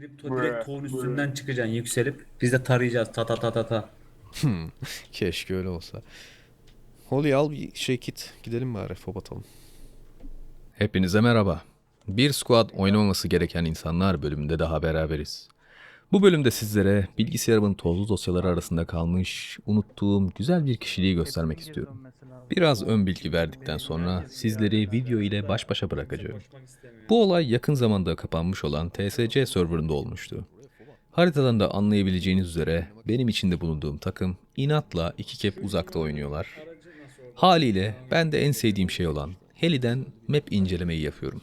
Girip to- direkt tohum üstünden çıkacaksın yükselip biz de tarayacağız ta ta ta ta ta. Keşke öyle olsa. Holly al bir şey kit. Gidelim bari fob atalım. Hepinize merhaba. Bir squad oynamaması gereken insanlar bölümünde daha beraberiz. Bu bölümde sizlere bilgisayarımın tozlu dosyaları arasında kalmış, unuttuğum güzel bir kişiliği göstermek istiyorum. Biraz ön bilgi verdikten sonra sizleri video ile baş başa bırakacağım. Bu olay yakın zamanda kapanmış olan TSC serverında olmuştu. Haritadan da anlayabileceğiniz üzere benim içinde bulunduğum takım inatla iki kep uzakta oynuyorlar. Haliyle ben de en sevdiğim şey olan Heli'den map incelemeyi yapıyorum.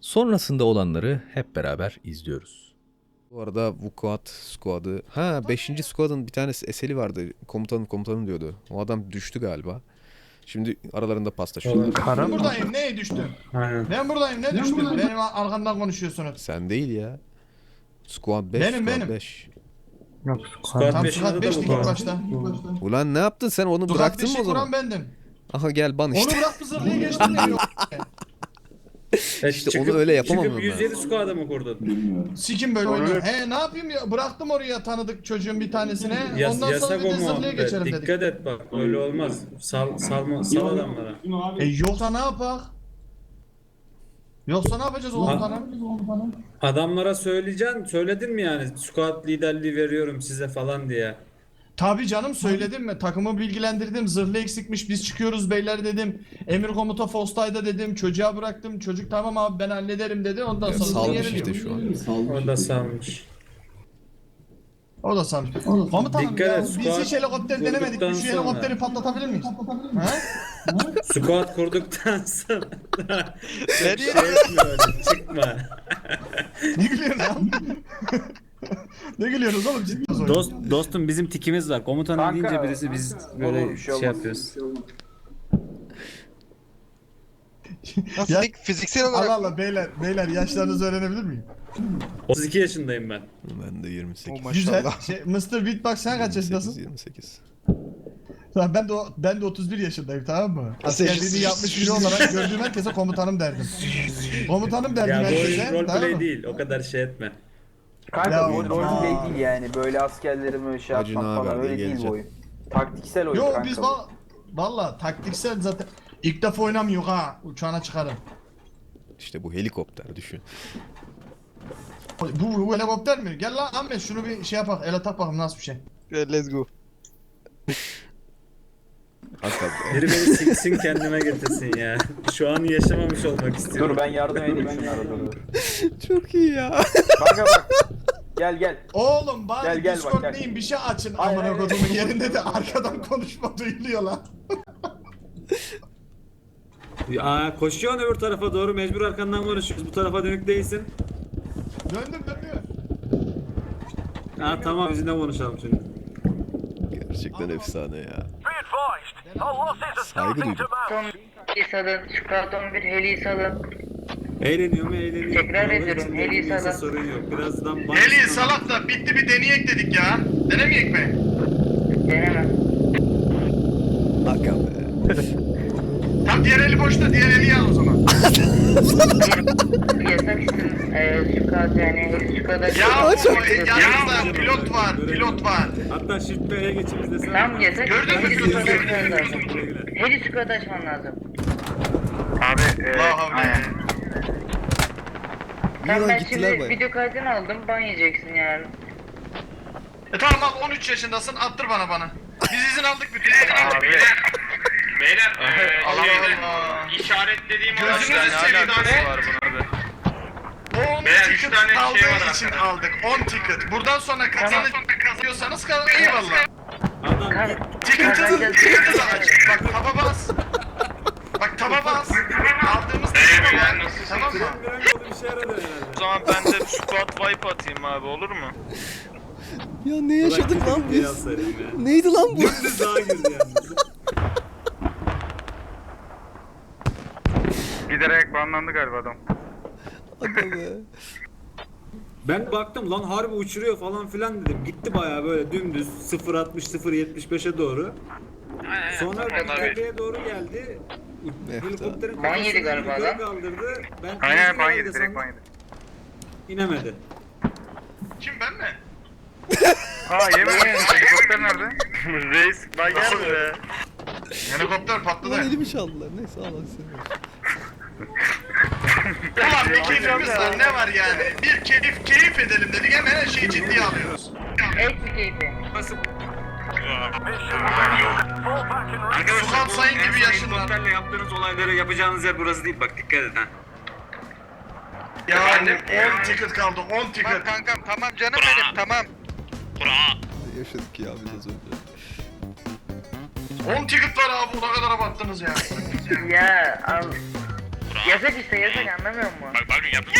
Sonrasında olanları hep beraber izliyoruz. Bu arada Vukuat squad'ı... Ha 5. squad'ın bir tanesi Eseli vardı. Komutanım komutanım diyordu. O adam düştü galiba. Şimdi aralarında paslaşıyorlar. Ben buradayım. Neye düştüm? Aynen. Ben buradayım. Ne düştüm? Benim arkamdan konuşuyorsunuz. Sen değil ya. Squad 5, Benim, squad benim. 5. Squad Tam 5'in Suat adı da 5'lik bu. ilk başta. Ulan ne yaptın sen onu Suat bıraktın mı 5'lik o zaman? vuran bendim. Aha gel ban Onu işte. bırak zırhlıya geçtim ya. E, İşte onu öyle yapamam Çıkıp ben. 107 squad'a mı kurdun? Sikim böyle oynuyor. He ne yapayım ya? Bıraktım oraya tanıdık çocuğun bir tanesine. Yas, Ondan sonra yasak bir o de zırhlıya muhabbet. geçelim dedik. Dikkat et bak öyle olmaz. Sal, salma, sal adamlara. E yoksa ne yapak? Yoksa ne yapacağız oğlum bana? Adamlara söyleyeceksin. Söyledin mi yani? Squad liderliği veriyorum size falan diye. Tabii canım söyledim mi? Takımı bilgilendirdim. Zırhlı eksikmiş biz çıkıyoruz beyler dedim. Emir komuta Fostay'da dedim. Çocuğa bıraktım. Çocuk tamam abi ben hallederim dedi. Ondan sonra salmış yerim işte şu an. O da salmış. O da sanmış. Komutanım Dikkat ya et, biz squad hiç helikopter denemedik. kurduktan Biz şu sonra. helikopteri patlatabilir miyiz? He? Squad kurduktan sonra çok şey etme öyle çıkma. Ne gülüyorsun lan? ne gülüyorsunuz oğlum ciddi misin? Dost, dostum bizim tikimiz var. Komutanım Kanka, deyince birisi biz böyle bir şey şey olmaz. yapıyoruz. Nasıl Ya- dik- fiziksel olarak Allah Allah beyler beyler yaşlarınızı öğrenebilir miyim? 32 yaşındayım ben. Ben de 28. Oh, Güzel. Şey, Mr. Beatbox sen kaç 28, yaşındasın? 28. Tamam, ben de o- ben de 31 yaşındayım tamam mı? Nasıl Askerliğini yapmış biri olarak gördüğüm herkese komutanım derdim. komutanım derdim Ya bu oyun herkese. tamam roleplay mı? değil. O kadar şey etme. Kanka bu oyun- Aa. değil yani böyle askerleri böyle şey Hacı yapmak falan öyle değil bu geleceksin. oyun. Taktiksel oyun Yo kanka. biz bu. va valla taktiksel zaten ilk defa oynamıyor ha uçağına çıkarım. İşte bu helikopter düşün. Bu, bu helikopter mi? Gel lan Ahmet şunu bir şey yapak el atak bakalım nasıl bir şey. Let's go. Hakikaten. Biri beni siksin kendime getirsin ya. Şu an yaşamamış olmak istiyorum. Dur ben yardım edeyim şunlara dur dur. Çok iyi ya. Kanka bak. Gel gel. Oğlum bari Gel, gel bak, Discord gel. neyin bir şey açın Hayır, amına hayır, kodumun yerinde de arkadan konuşma duyuluyor lan. Aa, koşuyorsun öbür tarafa doğru mecbur arkandan konuşuyoruz. Bu tarafa dönük değilsin. Döndüm döndüm. Ha tamam bizimle konuşalım şimdi. Gerçekten efsane ya. Saygı duydum. mount. Heli salın, 1 heli salın. Eğleniyor mu eğleniyor. Tekrar Vallahi ediyorum, içinde Heli neyse sana. sorun yok. Birazdan Eli salak da bitti bir deneyek dedik ya. Denemeyek mi? Deneme. Aga be. Tam diğer eli boşta diğer eli al o zaman. Yasak isim, e, Squad yani heli Squad'a... Ya o e, yanımızda pilot var pilot var. Hatta Shift B'ye geçin izlesene. Tam yasak Gördün mü? heli Squad'a Gördün mü? açman lazım. Heli Squad'a açman lazım. Allah havle. Tamam ben gittiler şimdi baya. video kaydını aldım, ban yiyeceksin yarın. E tamam al 13 yaşındasın attır bana bana. Biz izin aldık bütün. Abi. Beyler eee Allah şeyde Allah. işaretlediğim Gözünüzü araçlar seveyim ne alakası abi. var buna be? 10 Beyler, üç ticket tane şey var için arkada. aldık. 10 ticket. Buradan sonra kazanır kazanıyorsanız kazan eyvallah. Adam Kan, Ticket'ı ticket'ı da aç. Bak taba bas. Bak taba bas. Aldığımız ticket'ı Eyvallah, ver. nasılsın? Tamam mı? Bir şey yaradı herhalde. O zaman ben de squat wipe atayım abi olur mu? Ya ne yaşadık lan biz? Neydi lan bu? Dümdüz daha girdi yalnız. Giderek banlandı galiba adam. Aga be. Ben baktım lan harbi uçuruyor falan filan dedim. Gitti bayağı böyle dümdüz 0.60 0.75'e doğru. Sonra bir tepeye doğru geldi. Evet, Helikopterin Ban yedi kafasını galiba yukarı adam. kaldırdı. Ben Aynen ban yedi direkt ban yedi. İnemedi. Kim ben mi? Aa yemin Helikopter nerede? Reis ben gelme. Helikopter patladı. elimi çaldılar. Neyse Allah seni. Ulan bir keyfimiz var ne var yani? Bir keyif keyif edelim dedik hemen her şeyi ciddiye alıyoruz. Eksi keyfi. Suhan bu Sayın gibi yaşlılar. helikopterle yaptığınız olayları yapacağınız yer burası değil bak dikkat et ha. Yani 10 ticket kaldı 10 ticket. Bak kankam tamam canım benim tamam. Yaşadık ya biraz önce. 10 ticket var abi ona kadar abarttınız ya. Ya al. Yasak işte yasak anlamıyor musun? Bak bakın yapın.